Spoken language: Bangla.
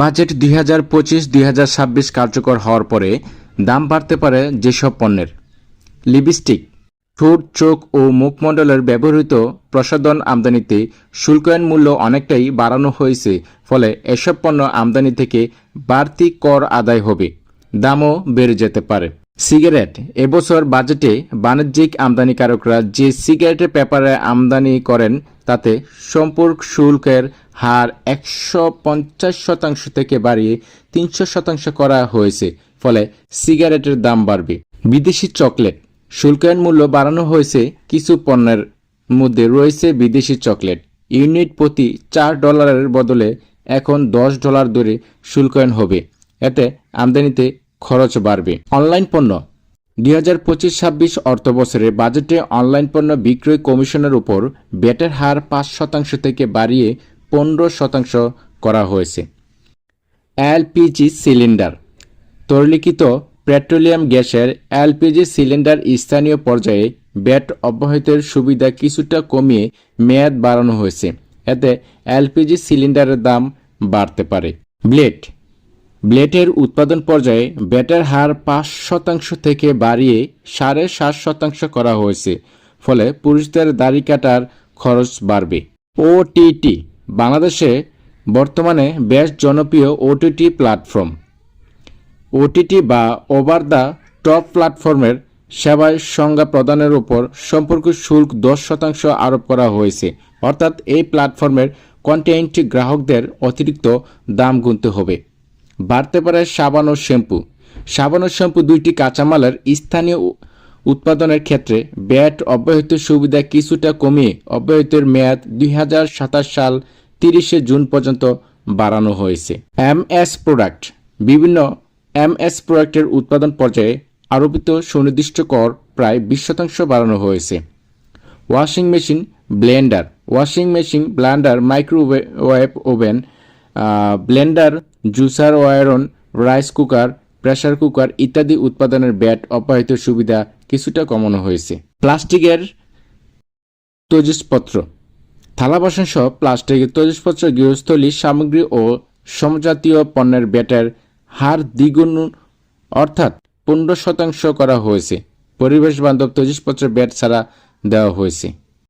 বাজেট দুই হাজার পঁচিশ, দুই হাজার ছাব্বিশ কার্যকর হওয়ার পরে দাম বাড়তে পারে যেসব পণ্যের। লিপস্টিক, ঠোঁট, চোখ ও মুখমণ্ডলের ব্যবহৃত প্রসাধন আমদানিতে শুল্কায়ন মূল্য অনেকটাই বাড়ানো হয়েছে, ফলে এসব পণ্য আমদানি থেকে বাড়তি কর আদায় হবে। দামও বেড়ে যেতে পারে। সিগারেট। এবছর বাজেটে বাণিজ্যিক আমদানিকারকরা যে সিগারেটের পেপারে আমদানি করেন, তাতে সম্পর্ক শুল্কের হার একশো পঞ্চাশ শতাংশ থেকে বাড়িয়ে তিনশো শতাংশ করা হয়েছে, ফলে সিগারেটের দাম বাড়বে। বিদেশি চকলেট। শুল্কায়ন মূল্য বাড়ানো হয়েছে কিছু পণ্যের মধ্যে রয়েছে বিদেশি চকলেট। ইউনিট প্রতি চার ডলারের বদলে এখন দশ ডলার দরে শুল্কায়ন হবে। এতে আমদানিতে খরচ বাড়বে। অনলাইন পণ্য। দুই হাজার পঁচিশ ছাব্বিশ অর্থ বছরে বাজেটে অনলাইন পণ্য বিক্রয় কমিশনের উপর ব্যাটের হার পাঁচ শতাংশ থেকে বাড়িয়ে পনেরো শতাংশ করা হয়েছে। LPG cylinder. তরলিখিত পেট্রোলিয়াম গ্যাসের এলপিজি সিলিন্ডার স্থানীয় পর্যায়ে ব্যাট অব্যাহতের সুবিধা কিছুটা কমিয়ে মেয়াদ বাড়ানো হয়েছে। এতে এলপিজি সিলিন্ডারের দাম বাড়তে পারে। ব্লেড। ব্লেডের উৎপাদন পর্যায়ে ব্যাটের হার পাঁচ শতাংশ থেকে বাড়িয়ে সাড়ে সাত শতাংশ করা হয়েছে, ফলে পুরুষদের দাড়ি কাটার খরচ বাড়বে। ওটিটি বাংলাদেশে বর্তমানে বেশ জনপ্রিয় ওটিটি প্ল্যাটফর্ম। ওটিটি বা ওভার দ্য টপ প্ল্যাটফর্মের সেবায় সংজ্ঞা প্রদানের উপর সম্পর্ক শুল্ক দশ শতাংশ আরোপ করা হয়েছে। অর্থাৎ এই প্ল্যাটফর্মের কন্টেন্ট গ্রাহকদের অতিরিক্ত দাম গুনতে হবে। বাড়তে পারে সাবান ও শ্যাম্পু। সাবান ও শ্যাম্পু দুইটি কাঁচামালের স্থানীয় উৎপাদনের ক্ষেত্রে ব্যাট অব্যাহত সুবিধা কিছুটা কমিয়ে অব্যাহতের মেয়াদ দুই হাজার সাতাশ সাল তিরিশে জুন পর্যন্ত বাড়ানো হয়েছে। M S product. বিভিন্ন এম এস প্রোডাক্টের উৎপাদন পর্যায়ে আরোপিত সুনির্দিষ্ট কর প্রায় বিশ শতাংশ বাড়ানো হয়েছে। Washing machine blender. Washing machine blender microwave oven blender, juicer ওয়ারন rice cooker, pressure cooker ইত্যাদি উৎপাদনের ব্যাট অব্যাহত সুবিধা কিছুটা কমানো হয়েছে। প্লাস্টিকের তৈজসপত্র। থালা বাসন সহ প্লাস্টিকের তৈজসপত্র, গৃহস্থলী, সামগ্রী ও সমজাতীয় পণ্যের ব্যাটের হার দ্বিগুণ, অর্থাৎ পনেরো শতাংশ করা হয়েছে। পরিবেশ বান্ধব তৈজসপত্রের ব্যাট ছাড়া দেওয়া হয়েছে।